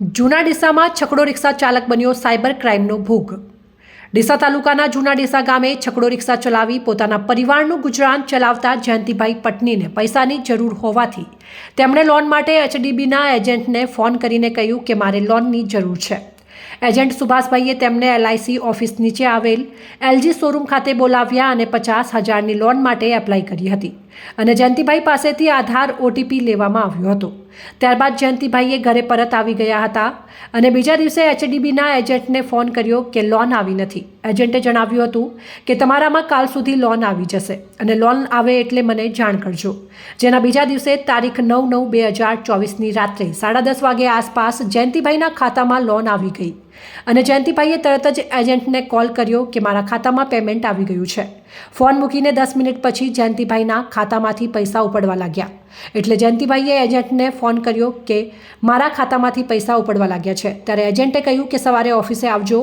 જૂના ડીસામાં છકડો રિક્ષા ચાલક બન્યો સાયબર ક્રાઇમનો ભોગ. ડીસા તાલુકાના જૂના ડીસા ગામે છકડો રિક્ષા ચલાવી પોતાના પરિવારનું ગુજરાન ચલાવતા જયંતિભાઈ પટનીને પૈસાની જરૂર હોવાથી તેમણે લોન માટે એચડીબીના એજન્ટને ફોન કરીને કહ્યું કે મારે લોનની જરૂર છે. એજન્ટ સુભાષભાઈએ તેમને એલઆઈસી ઓફિસ નીચે આવેલ એલજી શોરૂમ ખાતે બોલાવ્યા અને પચાસ હજારની લોન માટે એપ્લાય કરી હતી. અને જયંતિભાઈ પાસેથી આધાર ઓટીપી લેવામાં આવ્યો હતો. ત્યારબાદ જયંતિભાઈએ ઘરે પરત આવી ગયા હતા અને બીજા દિવસે એચડીબીના એજન્ટને ફોન કર્યો કે લોન આવી નથી. એજન્ટે જણાવ્યું હતું કે તમારામાં કાલ સુધી લોન આવી જશે અને લોન આવે એટલે મને જાણ કરજો. જેના બીજા દિવસે તારીખ નવ નવ બે હજાર ચોવીસની રાત્રે સાડા દસ વાગે આસપાસ જયંતિભાઈના ખાતામાં લોન આવી ગઈ. અને જયંતિભાઈએ તરત જ એજન્ટને કોલ કર્યો કે મારા ખાતામાં પેમેન્ટ આવી ગયું છે. ફોન મૂકીને દસ મિનિટ પછી જયંતિભાઈના ખાતામાંથી પૈસા ઉપડવા લાગ્યા. એટલે જયંતિભાઈએ એજન્ટને ફોન કર્યો કે મારા ખાતામાંથી પૈસા ઉપડવા લાગ્યા છે. ત્યારે એજન્ટે કહ્યું કે સવારે ઓફિસે આવજો.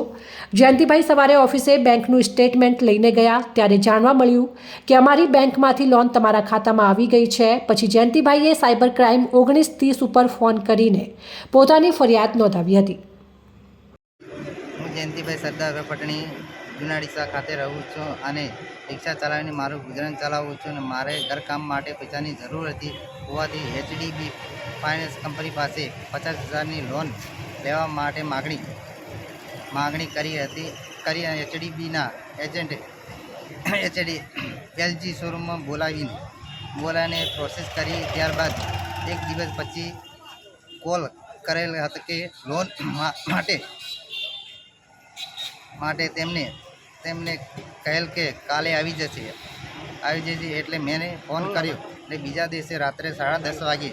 જયંતિભાઈ સવારે ઓફિસે બેંકનું સ્ટેટમેન્ટ લઈને ગયા. ત્યારે જાણવા મળ્યું કે અમારી બેંકમાંથી લોન તમારા ખાતામાં આવી ગઈ છે. પછી જયંતિભાઈએ સાયબર ક્રાઇમ ઓગણીસ ત્રીસ ઉપર ફોન કરીને પોતાની ફરિયાદ નોંધાવી હતી. જયંતિભાઈ સરદાર પટણી જુનાડીસા ખાતે રહું છું અને રિક્ષા ચલાવીને મારું ગુજરાન ચલાવું છું અને મારે ઘરકામ માટે પૈસાની જરૂર હતી. હોવાથી એચડીબી ફાઇનાન્સ કંપની પાસે પચાસ હજારની લોન લેવા માટે માગણી માગણી કરી હતી. કરી એચડીબીના એજન્ટે એચડી, એલજી શોરૂમમાં બોલાવીને બોલાવીને પ્રોસેસ કરી. ત્યારબાદ એક દિવસ પછી કોલ કરેલ હતો કે લોન માટે માટે તેમને તેમને કહેલ કે કાલે આવી જશે. આવી જશે એટલે મેં ફોન કર્યો એટલે બીજા દિવસે રાત્રે સાડા દસ વાગે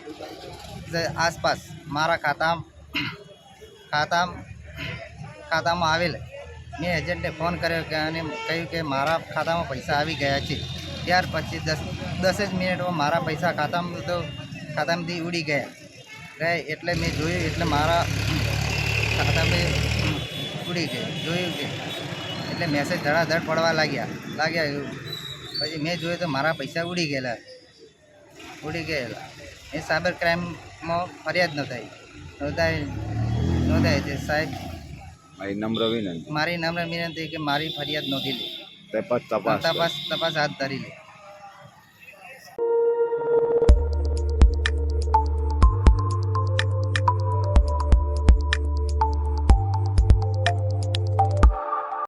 આસપાસ મારા ખાતા ખાતા ખાતામાં આવેલ. મેં એજન્ટને ફોન કર્યો કે અને કહ્યું કે મારા ખાતામાં પૈસા આવી ગયા છે. ત્યાર પછી દસ દસ જ મિનિટમાં મારા પૈસા ખાતામાં તો, ખાતામાંથી ઉડી ગયા. ગયા એટલે મેં જોયું એટલે મારા ખાતામાં ઉડી ગયું જોયું કે એટલે મેસેજ ધડાધડ પડવા લાગ્યા. લાગ્યા પછી મેં જોયું તો મારા પૈસા ઉડી ગયેલા. ઉડી ગયેલા. એ સાયબર ક્રાઇમમાં ફરિયાદ નોંધાઈ. નોંધાઈ નોંધાઈ છે સાહેબ. મારી નમ્ર વિનંતી. મારી નમ્ર વિનંતી કે મારી ફરિયાદ નોંધી લે. તપાસ તપાસ તપાસ તપાસ હાથ ધરી લે.